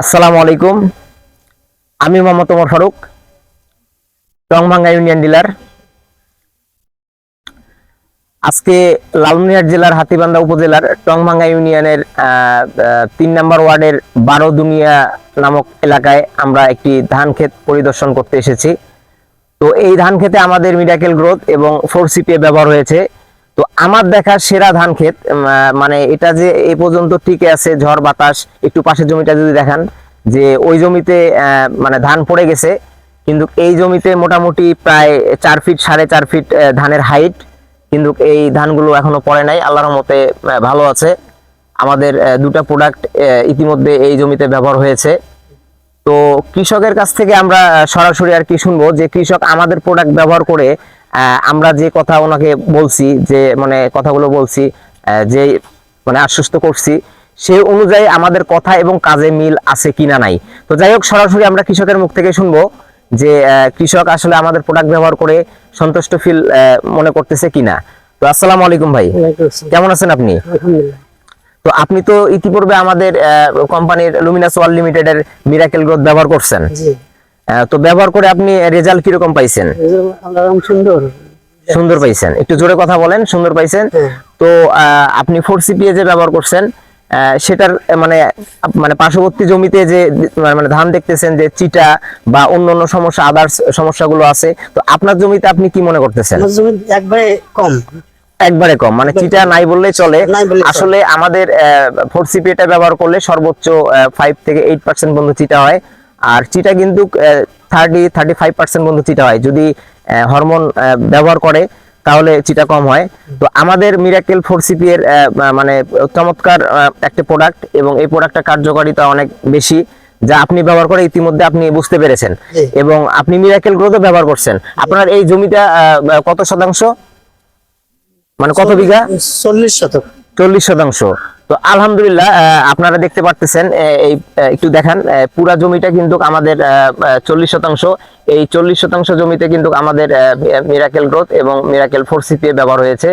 আসসালামু আলাইকুম। আমি মোহাম্মদ ওমর ফারুক টংভাঙ্গা ইউনিয়ন ডিলার। আজকে লালমনিরহাট জেলার হাতিবান্ধা উপজেলার টংভাঙ্গা ইউনিয়নের তিন নম্বর ওয়ার্ডের বারো দুনিয়া নামক এলাকায় আমরা একটি ধান ক্ষেত পরিদর্শন করতে এসেছি। তো এই ধান ক্ষেতে আমাদের মিরাকেল গ্রোথ এবং ফোর সিপিএ ব্যবহার হয়েছে। তো আমার দেখা সেরা ধান ক্ষেত মানে এটা যে এই পর্যন্ত টিকে আছে ঝড় বাতাস, একটু পাশের জমিটা যদি দেখান, যে ওই জমিতে মানে ধান পড়ে গেছে, কিন্তু এই জমিতে মোটামুটি প্রায় চার ফিট, সাড়ে চার ফিট ধানের হাইট, কিন্তু এই ধানগুলো এখনও পড়ে নাই। আল্লাহর মতে ভালো আছে। আমাদের দুটা প্রোডাক্ট ইতিমধ্যে এই জমিতে ব্যবহার হয়েছে। তো কৃষকের কাছ থেকে আমরা সরাসরি আর কি শুনব যে কৃষক আমাদের প্রোডাক্ট ব্যবহার করে আমরা যে কথা ওনাকে বলছি যে মানে কথাগুলো বলছি যে মানে আশ্বস্ত করছি সেই অনুযায়ী আমাদের কথা এবং কাজে মিল আছে কিনা নাই। তো যাই হোক সরাসরি আমরা কৃষকের মুখ থেকে শুনব যে কৃষক আসলে আমাদের প্রোডাক্ট ব্যবহার করে সন্তুষ্ট ফিল মনে করতেছে কিনা। তো আসসালামু আলাইকুম ভাই। কেমন আছেন আপনি? তো আপনি তো ইতিপূর্বে আমাদের কোম্পানির লুমিনাস ওয়ার্ল্ড লিমিটেডের মিরাকেল গ্রোথ ব্যবহার করছেন। তো ব্যবহার করে আপনি রেজাল্ট কীরকম পাইছেন? সুন্দর। সুন্দর পাইছেন। একটু জোরে কথা বলেন সুন্দর পাইছেন। হ্যাঁ। তো আপনি ফোর সিপিএ যে ব্যবহার করছেন সেটার মানে মানে পার্শ্ববর্তী জমিতে যে মানে মানে ধান দেখতেছেন যে চিটা বা অন্য অন্য সমস্যা আদার্স সমস্যাগুলো আছে তো আপনার জমিতে আপনি কি মনে করতেছেন? একবারে কম। একবারে কম মানে চিটা নাই বললেই চলে। নাই বললেই চলে। আসলে আমাদের ফোর সিপিএটা ব্যবহার করলে সর্বোচ্চ ফাইভ থেকে এইট পার্সেন্ট পর্যন্ত চিটা হয়। আর চিটা কিন্তু থার্টি থার্টি ফাইভ পার্সেন্ট পর্যন্ত চিটা হয়। যদি হরমোন ব্যবহার করে তাহলে চিটা কম হয়। তো আমাদের মিরাকেল ফোর সিপি এর মানে চমৎকার একটা প্রোডাক্ট এবং এই প্রোডাক্টটা কার্যকারিতা অনেক বেশি যা আপনি ব্যবহার করে ইতিমধ্যে আপনি বুঝতে পেরেছেন। এবং আপনি মিরাকেল গ্রোথও ব্যবহার করছেন। আপনার এই জমিটা কত শতাংশ? মানে কত বিঘা? চল্লিশ শতক। চল্লিশ শতাংশ। তো আলহামদুলিল্লাহ আপনারা দেখতে পারতেছেন এই একটু দেখান পুরা জমিটা কিন্তু আমাদের চল্লিশ শতাংশ। এই চল্লিশ শতাংশ জমিতে কিন্তু আমাদের মিরাকেল গ্রোথ এবং মিরাকেল ফোর সিপিএ ব্যবহার হয়েছে।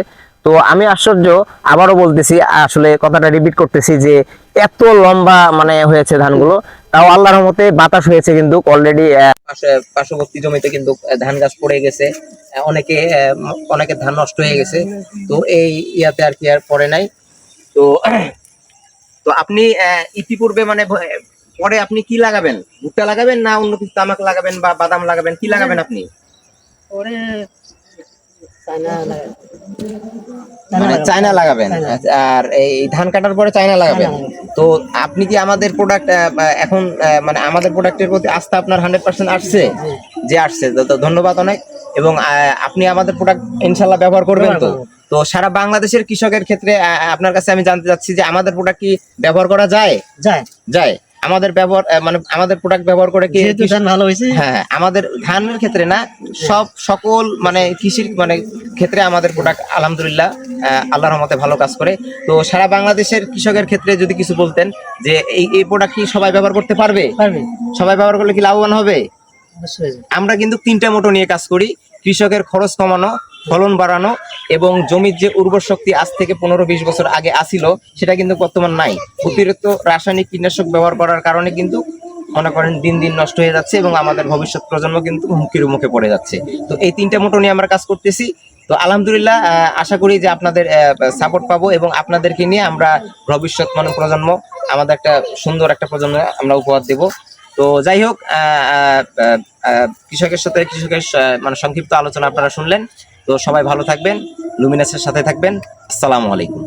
তো আমি আশ্চর্য আবারও বলতেছি আসলে কথাটা রিপিট করতেছি যে এত লম্বা মানে হয়েছে ধানগুলো তাও আল্লাহর রহমতে বাতাস হয়েছে কিন্তু অলরেডি পার্শ্ববর্তী জমিতে কিন্তু ধান গাছ পড়ে গেছে। অনেকে অনেকে ধান নষ্ট হয়ে গেছে। তো এই ইয়াতে আর কি আর পড়ে নাই। তো তো আপনি আহ, ইতিপূর্বে মানে পরে আপনি কি লাগাবেন? ভুট্টা লাগাবেন না অন্য কিছু তামাক লাগাবেন বা বাদাম লাগাবেন? কি লাগাবেন আপনি? পরে। মানে চায়না লাগাবেন। আর এই ধান কাটার পরে চায়না লাগাবেন। তো আপনি কি আমাদের প্রোডাক্ট এখন মানে আমাদের প্রোডাক্টের প্রতি আস্থা আপনার হান্ড্রেড পার্সেন্ট আসছে? যে আসছে তো ধন্যবাদ অনেক। এবং আপনি আমাদের প্রোডাক্ট ইনশাল্লাহ ব্যবহার করবেন তো। তো সারা বাংলাদেশের কৃষকের ক্ষেত্রে আপনার কাছে আমি জানতে চাচ্ছি যে আমাদের প্রোডাক্ট কি ব্যবহার করা যায়? যায়। যায়। আমাদের ব্যবহার মানে আমাদের প্রোডাক্ট ব্যবহার করে কি ধান ভালো হয়েছে। হ্যাঁ আমাদের ধানের ক্ষেত্রে না সব সকল মানে কৃষির মানে ক্ষেত্রে আমাদের প্রোডাক্ট আলহামদুলিল্লাহ আল্লাহর রহমতে ভালো কাজ করে। তো সারা বাংলাদেশের কৃষকের ক্ষেত্রে যদি কিছু বলতেন যে এই এই প্রোডাক্ট কি সবাই ব্যবহার করতে পারবে? সবাই ব্যবহার করলে কি লাভবান হবে? আমরা কিন্তু তিনটা মোটো নিয়ে কাজ করি কৃষকের খরচ কমানো ফলন বাড়ানো এবং জমির যে উর্বর শক্তি আজ থেকে পনেরো বিশ বছর আগে আসিল সেটা কিন্তু বর্তমান নাই। অতিরিক্ত রাসায়নিক কীটনাশক ব্যবহার করার কারণে কিন্তু মনে করেন দিন দিন নষ্ট হয়ে যাচ্ছে এবং আমাদের ভবিষ্যৎ প্রজন্ম কিন্তু হুমকির মুখে পড়ে যাচ্ছে। তো এই তিনটা মোটো নিয়ে আমরা কাজ করতেছি। তো আলহামদুলিল্লাহ আশা করি যে আপনাদের সাপোর্ট পাবো এবং আপনাদেরকে নিয়ে আমরা ভবিষ্যৎ মানে প্রজন্ম, আমাদের একটা সুন্দর একটা প্রজন্ম আমরা উপহার দেব। তো যাই হোক কৃষকের সাথে কৃষকের মানে সংক্ষিপ্ত আলোচনা আপনারা শুনলেন। তো সবাই ভালো থাকবেন লুমিনাসের সাথে থাকবেন। আসসালামু আলাইকুম।